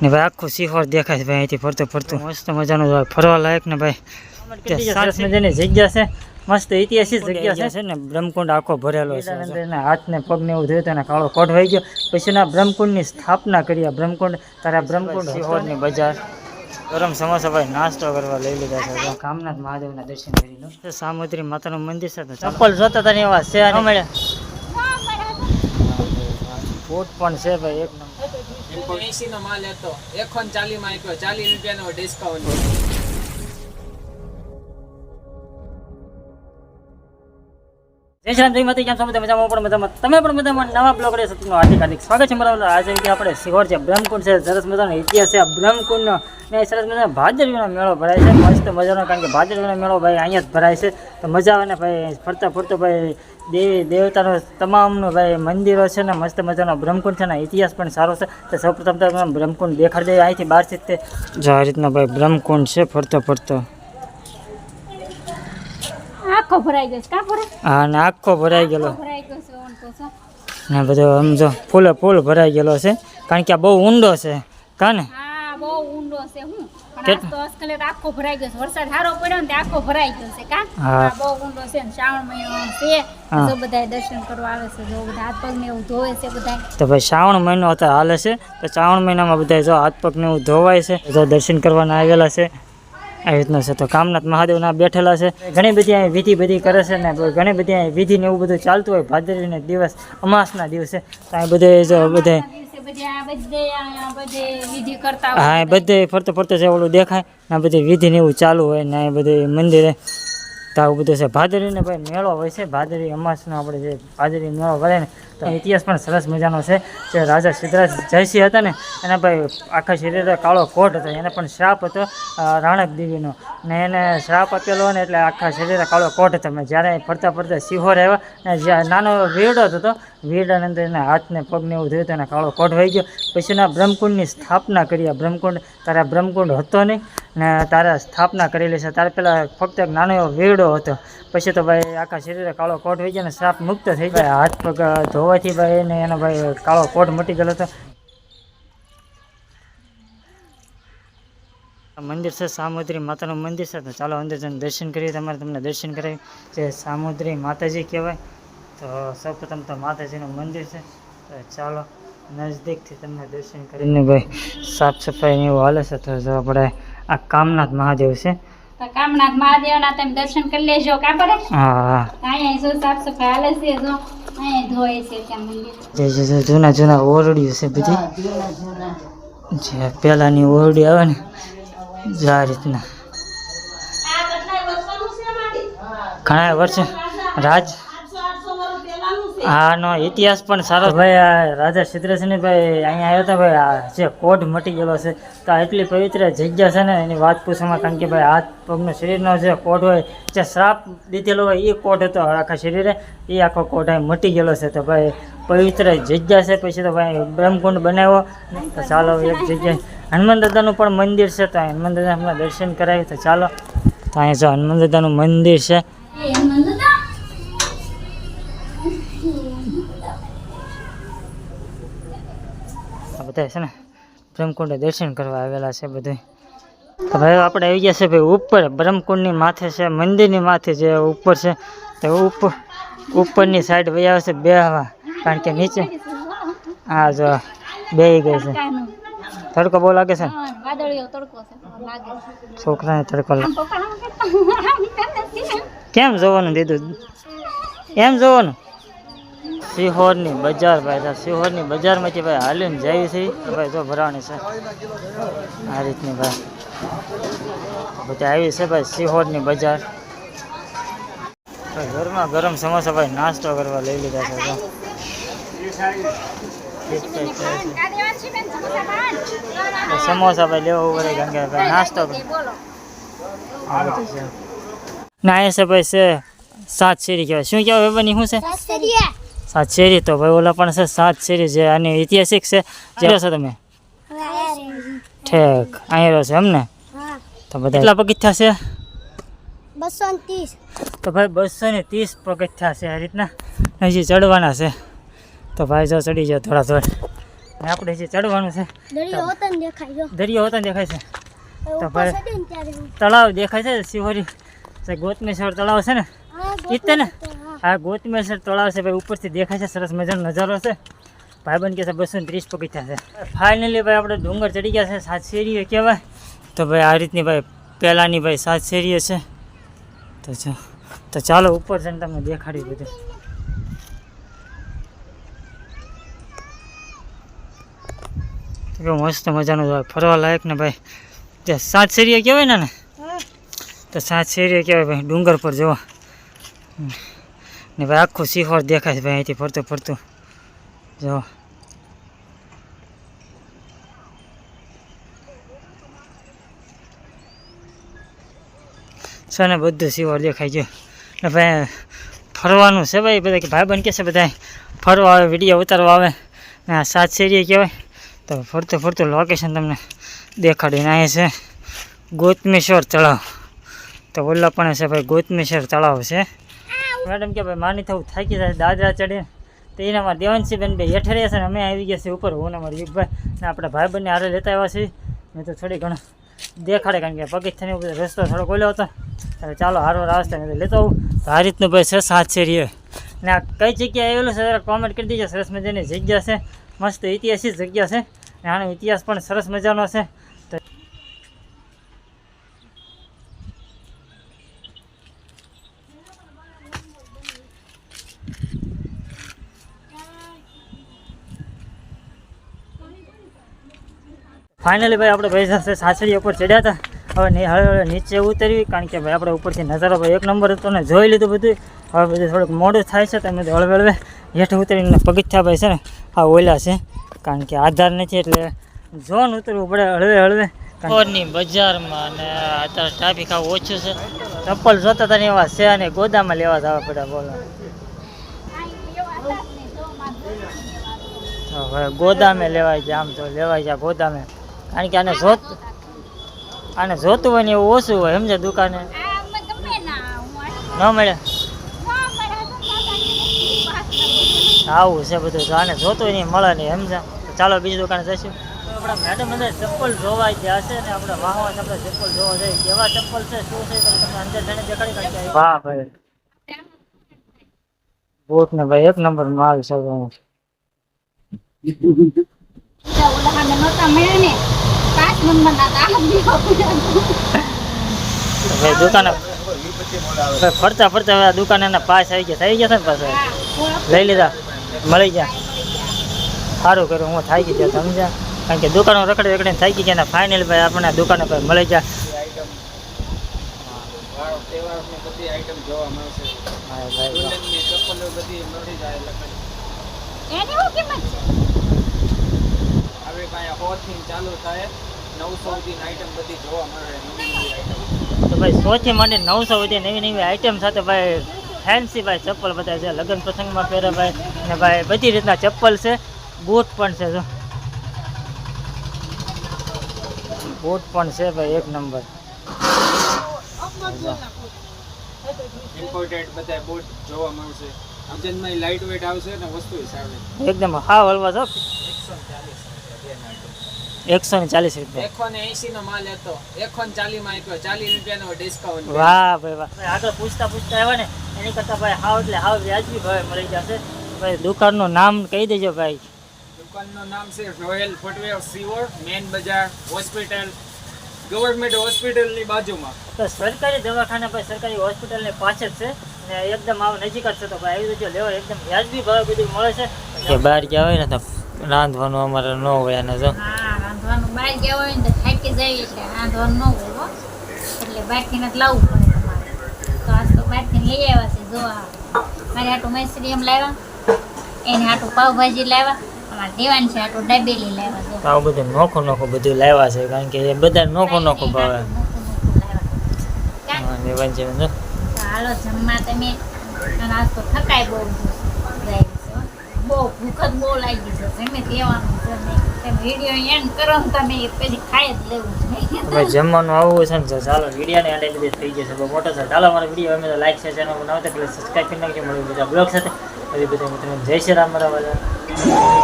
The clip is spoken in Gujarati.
ને ભાઈ આખું સિહોર દેખાય છે ભાઈ અહીંથી ફરતું ફરતું. મસ્ત મજાનું ભાઈ ફરવા લાયક ને ભાઈ. સરસ મજાની જગ્યા છે. મસ્ત ઐતિહાસિક જગ્યા છે ને. બ્રહ્મકુંડ આખો ભરેલો છે. એના હાથ ને પગ ને એવું થયું તેને કાળો કોટ વહી ગયો. પછી એના બ્રહ્મકુંડની સ્થાપના કરી આ બ્રહ્મકુંડ. તારા બ્રહ્મકુંડ સિહોરની બજાર. ગરમ સમોસા ભાઈ નાસ્તો કરવા લઈ લીધા છે. કામનાથ મહાદેવના દર્શન કરી લો. સામુદ્રી માતાનું મંદિર છે તો ચપ્પલ જોતા તને એવા છે ન મળ્યા કોટ પણ છે ભાઈ એક નંબર. એસી નો માલ હતો. એકસો ને ચાલી માં આપ્યો. ચાલીસ રૂપિયાનો ડિસ્કાઉન્ટ જય શ્રી રામ, જય કેમ છો? મજામાં? પણ મજામાં. તમે પણ મજામાં? નવા બ્લોગ રહે સતનું હાર્દિક હાર્દિક સ્વાગત છે મારા આજે કે આપણે સિહોર છે, બ્રહ્મકુંડ છે. સરસ મજાનો ઇતિહાસ છે બ્રહ્મકુંડ ને. સરસ મજાનો ભાદરવીનો મેળો ભરાય છે. મસ્ત મજાનો, કારણ કે ભાદરવીનો મેળો ભાઈ અહીંયા જ ભરાય છે. તો મજા આવે ને ભાઈ, ફરતા ફરતો ભાઈ, દેવી, દેવતાનો તમામનો ભાઈ મંદિરો છે ને મસ્ત મજાનો બ્રહ્મકુંડ છે ને ઇતિહાસ પણ સારો છે. તો સૌપ્રથમ તો બ્રહ્મકુંડ દેખાડી દઈએ. અહીંથી બહારથી તે જો આ રીતના ભાઈ બ્રહ્મકુંડ છે, ફરતો ફરતો. આખો ભરાઈ ગયો કા ભરે? હા ને આખો ભરાઈ ગયેલો. ભરાઈ ગયો છે ઓન તો ને બધો સમજો ફૂલે ફૂલ ભરાઈ ગયેલો છે. કારણ કે આ બહુ ઊંડો છે. કા ને? હા બહુ ઊંડો છે હું. પણ તો આખો ભરાઈ ગયો છે. વરસાદ સારો પડ્યો ને આખો ભરાઈ ગયો છે કા? હા. હા બહુ ઊંડો છે ને શ્રાવણ મહિનો છે. હા. બધા દર્શન કરવા આવે છે જો બધા હાથ પગ ને એવું ધોવે છે બધા તો ભાઈ શ્રાવણ મહિનો અત્યારે હાલે છે. તો શ્રાવણ મહિનામાં બધા જો હાથ પગ ને એવું ધોવાય છે. જો દર્શન કરવાના આવેલા છે. આવી રીતના છે. તો કામનાથ મહાદેવના બેઠેલા છે. ઘણી બધી અહીં વિધિ બધી કરે છે ને ઘણી બધી અહીં વિધિ ને એવું બધું ચાલતું હોય. ભાદરવીને દિવસ, અમાસના દિવસે. તો અહીં બધે જો બધે હા, એ બધે ફરતો ફરતો જે ઓલું દેખાય ને બધી વિધિ ને એવું ચાલુ હોય ને અહીં બધે મંદિરે. તો બધું છે. ભાદરીને ભાઈ મેળો હોય છે. ભાદરી અમાસનો આપણે જે ભાદરી મેળો ભરે ને, તો ઇતિહાસ પણ સરસ મજાનો છે. જે રાજા સિદ્ધરાજ જયસિંહ હતા ને, એના ભાઈ આખા શરીરે કાળો કોટ હતો. એને પણ શ્રાપ હતો રાણક દેવીનો. ને એને શ્રાપ આપેલો ને, એટલે આખા શરીરે કાળો કોટ હતો. મેં જ્યારે ફરતા ફરતા સિંહોર આવ્યા, ને જ્યાં નાનો વીરડો હતો વીરડાની અંદર એના હાથને પગને એવું થયું હતું એને કાળો કોટ વહી ગયો. પછી એના બ્રહ્મકુંડની સ્થાપના કરી. આ બ્રહ્મકુંડ, તારા બ્રહ્મકુંડ હતો નહીં. ને તારા સ્થાપના કરેલી છે. તારે પેલા ફક્ત એક નાનો એવો વીરડો હતો. પછી તો ભાઈ આખા શરીરે કાળો કોટ થઈ ગયો ને શ્રાપ મુક્ત થઈ જાય. હાથ પગ ધોવાથી ભાઈ ને એનો ભાઈ કાળો કોટ મટી ગયેલો હતો. મંદિર છે સામુદ્રી માતાનું મંદિર છે. તો ચાલો અંદર જઈને દર્શન કરીએ. તમારે તમને દર્શન કરાવી જે સામુદ્રી માતાજી કહેવાય. તો સૌપ્રથમ તો માતાજીનું મંદિર છે. તો ચાલો નજદીકથી તમને દર્શન કરીને ભાઈ સાફ સફાઈ એવું હાલે છે. તો જો આપણે આ કામનાથ મહાદેવ છે. કામનાથ મહાદેવના તમે દર્શન કરી લેજો કા ભરે હા અહીંયા જો સાફ સફાઈ હાલે છે જો. અહીંયા ધોય છે ત્યાં મંદિર. જે જે જે જૂના જૂના ઓરડીઓ છે બધી. જે પહેલાંની ઓરડી આવે ને જે આ રીતના. ઘણા વર્ષે રાજ આનો ઇતિહાસ પણ સારો ભાઈ આ રાજા સિદ્ધરાજસિંહ ભાઈ અહીંયા આવ્યા હતા ભાઈ આ જે કોઢ મટી ગયેલો છે તો આ એટલી પવિત્ર જગ્યા છે ને એની વાત પૂછવામાં કારણ કે ભાઈ હાથ પગનો શરીરનો જે કોઢ હોય જે શ્રાપ દીધેલો હોય એ કોઢ હતો આખા શરીરે એ આખો કોઢ અહીં મટી ગયેલો છે. તો ભાઈ પવિત્ર જગ્યા છે પછી તો ભાઈ બ્રહ્મકુંડ બનાવ્યો. તો ચાલો એક જગ્યાએ હનુમાન દાદાનું પણ મંદિર છે તો હનુમાન દાદા હમણાં દર્શન કરાવી તો ચાલો. તો અહીંયા જો હનુમાન દાદાનું મંદિર છે. બધા છે ને બ્રહ્મકુંડ દર્શન કરવા આવેલા છે બધું તો ભાઈ આપણે આવી ગયા છે ભાઈ ઉપર. બ્રહ્મકુંડની માથે છે મંદિરની માથે જે ઉપર છે તો ઉપર ઉપરની સાઈડ વહી આવે છે હવા. કારણ કે નીચે હા જો બે ગઈ છે. તડકો બહુ લાગે છે? છોકરાને તડકો લાગે. કેમ જોવાનું દીધું? એમ જોવાનું? સિહોરની બજાર ભાઈ તો સિહોરની બજારમાંથી ભાઈ હાલીને જાય છે. તો ભાઈ જો ભરાવાની છે. આ રીતની ભાઈ. બધી આવી છે ભાઈ સિહોરની બજાર. ભાઈ ગરમા ગરમ સમોસા ભાઈ નાસ્તો કરવા લઈ લીધા છે તો કાદેવાન છે બેન, સમોસા ખાન. સમોસા ભાઈ લેવું પડે કારણ કે ભાઈ નાસ્તો એ બોલો આ બધું છે. ના અહીંયા છે ભાઈ છે સાત શેરી કહેવાય. શું કહેવાય ભાઈ શું છે? સાત શેરી તો ભાઈ ઓલા પણ છે સાત શેરી જે આની ઐતિહાસિક છે. જે છો તમે? ઠેક અહીંયા રહ્યો છો એમને તો બધા કેટલા પગથિયા છે? બસો ત્રીસ તો ભાઈ બસો ને ત્રીસ પગથિયા છે આ રીતના. હજી ચડવાના છે. તો ભાઈ જો ચડી જાઓ થોડા થોડા. આપણે જે ચડવાનું છે. દરિયો હોતો દેખાય છે. તો ભાઈ- તળાવ દેખાય છે શિહોરી. ગોતમેશ્વર તળાવ છે ને? ઈ ને. આ ગોતમેસર તળાવ છે ભાઈ ઉપરથી દેખાય છે સરસ મજાનો નજારો છે. ભાઈબંધ કે છે બસો ને ત્રીસ પગથિયા છે. ફાઇનલી ભાઈ આપણે ડુંગર ચડી ગયા છે સાત શેરીઓ કહેવાય. તો ભાઈ આ રીતની ભાઈ પહેલાંની ભાઈ સાત શેરીઓ છે. તો તો ચાલો ઉપર જઈને તમને દેખાડી બધું. કેવું મસ્ત મજાનું ફરવા લાયક ને ભાઈ. જે સાત શેરીઓ કહેવાય ને ને તો સાત શેરીઓ કહેવાય ભાઈ ડુંગર પર જોવા. ને ભાઈ આખું સિહોર દેખાય છે ભાઈ, અહીંથી ફરતું ફરતું. જો. છે ને બધું સિહોર દેખાય ગયું ને ભાઈ, ફરવાનું છે ભાઈ, બધા કે ભાઈબંધ કે છે બધા? ફરવા આવે, વીડિયો ઉતારવા આવે. ને આ સાત શેરીએ કહેવાય. તો ફરતું ફરતું લોકેશન તમને દેખાડીને અહીંયા છે. ગોતમેશ્વર તળાવ. તો ઓલા પણ છે ભાઈ, ગોતમેશ્વર તળાવ છે. મેડમ કે ભાઈ, માની થવું થાકી જાય, દાદરા ચડે. તો એના અમારા દેવાંશીબેન બે હેઠે રહ્યા છે ને અમે આવી ગયા છીએ ઉપર. હું ને અમારા યુગભાઈ ને આપણે ભાઈ બંને હારે લેતા આવ્યા છીએ. મેં તો થોડી ઘણા દેખાડે, કારણ કે પગથિયાની ઉપર રસ્તો થોડો ખોલ્યો હતો. ચાલો, હારો રાસ્તા મેં લેતો આવું. તો આ રીતનું ભાઈ છે સાત શેરીએ ને આ કઈ જગ્યાએ આવેલું છે, જરા કોમેન્ટ કરી દીજો. સરસ મજાની જગ્યા છે. મસ્ત ઐતિહાસિક જગ્યા છે. ને આનો ઇતિહાસ પણ સરસ મજાનો છે. ફાઇનલી ભાઈ આપણે ભાઈ સાથે સાસરી ઉપર ચડ્યા હતા. હવે હવે હવે નીચે ઉતરવી કારણ કે ભાઈ આપણે ઉપરથી નજારો ભાઈ એક નંબર હતો ને જોઈ લીધું બધું. હવે બધું થોડુંક મોડું થાય છે તમે હળવે હળવે હેઠ ઉતરીને પગથિયા ભાઈ છે ને આ ઓલા છે. કારણ કે આધાર નથી એટલે જોન ઉતરવું પડે હળવે હળવે. ની બજારમાં અને અત્યારે ટ્રાફિક આવું ઓછું છે. ચપ્પલ જોતા હતા ને એવા છે અને ગોદામાં લેવા જવા પડે બોલો. ગોદામે લેવાય છે આમ તો લેવાય છે ગોદામે. કારણ કે આને જોત આને જોતું હોય ને એવું ઓછું હોય સમજે દુકાને? આ અમે ગમે ના હું ન મળે? આવું છે બધું તો આને જોતું હોય ને મળે નહીં સમજે? તો ચાલો બીજી દુકાને જઈશું. આપણા મેડમ અંદર ચપ્પલ જોવા ગયા છે ને આપણે વાહવા આપણે ચપ્પલ જોવા જઈએ કેવા ચપ્પલ છે શું છે તમને અંદર જઈને દેખાડી કાઢી વાહ ભાઈ. બૂટ ને ભાઈ એક નંબર માલ છે. ભાઈ. ઓલા હામે નહોતા મળ્યા ને પાંચ નંબર ના હતા આ બી તો ભાઈ દુકાને ભાઈ ફરતા ફરતા હવે આ દુકાને એના પાસ આવી ગયા. થઈ ગયા છે ને પાછા? લઈ લીધા. મળી ગયા. સારું કર્યું. હું થાકી ગયા સમજ્યા? કારણ કે દુકાનો રખડી રખડીને ગઈ ગયા ને ફાઇનલ ભાઈ આપણને દુકાને ભાઈ મળી ગયા. આઈટમ જોવા મળશે ચપ્પલો બધી મળી જાય એની શું કિંમત છે? હવે કાંઈ હોથી ચાલુ થાય. નવસો સુધીની આઈટમ બધી જોવા મળે નવી નવી આઈટમ તો ભાઈ સોથી માંડી નવસો સુધી નવી નવી આઈટમ સાથે ભાઈ ફેન્સી ભાઈ ચપ્પલ બધા છે. લગ્ન પ્રસંગમાં પહેરે ભાઈ અને ભાઈ બધી રીતના ચપ્પલ છે. બૂટ પણ છે જો. બૂટ પણ છે ભાઈ એક નંબર. ઇમ્પોર્ટેન્ટ બધા બોટ જોવા મળશે. વજનમાં લાઇટ વેટ આવશે ને વસ્તુ સારી એકદમ હા હલવા છો એકસો ચાલીસ. એકસો ને ચાલીસ રૂપિયા. એકસો ને એસી નો માલ હતો. એકસો ને ચાલીસમાં આપ્યો. ચાલીસ રૂપિયાનો ડિસ્કાઉન્ટ વાહ ભાઈ વાહ. આગળ પૂછતા પૂછતા આવ્યા ને એની કરતાં ભાઈ હાવ એટલે હાવ વ્યાજબી ભાવે મળી જશે. ભાઈ દુકાનનું નામ કહી દેજો ભાઈ. દુકાનનું નામ છે રોયલ ફૂટવેર સિવોર મેન બજાર હોસ્પિટલ ગવર્મેન્ટ હોસ્પિટલની બાજુમાં. તો સરકારી દવાખાના ભાઈ સરકારી હોસ્પિટલની પાછળ છે ને એકદમ આવ નજીક જ છે તો ભાઈ આવી રીતે લેવા એકદમ વ્યાજબી ભાવે બધું મળે છે. કે બહાર ગયા હોય ને તો રાંધવાનું અમારે ન હોય અને જો. હા રાંધવાનું બહાર ગયા હોય ને તો થાકી જાય એટલે રાંધવાનું ન હોય હો. એટલે બહારથી જ લાવવું પડે તમારે. તો આજ તો બહારથી લઈ આવ્યા છે જો મારે આટું મૈસરી એમ લાવ્યા. એને આટું પાવભાજી લાવ્યા. અમારે દેવાન છે આટું દાબેલી લાવ્યા જો. આવું બધું નોખું નોખું બધું લાવ્યા છે કારણ કે એ બધા નોખું નોખું ભાવે. નિવાન છે હાલો જમવા તમે. આજ તો થકાય બહુ. છે. બહુ ભૂખ જ બહુ લાગી છે તમે કહેવાનું વીડિયો એન્ડ કરો તમે પછી ખાઈ જ લેવું જમવાનું આવવું છે ને ચાલો વિડીયોને એન્ડ બધી થઈ જશે. બહુ મોટો છે. ચાલો મારો વીડિયો અમે લાઈક છે ચેનલ બનાવતા પેલા સબસ્ક્રાઈબ કરી નાખજો. મળ્યું બધા બ્લોગ સાથે. પછી બધા મિત્રો. જય શ્રી રામ બરાબર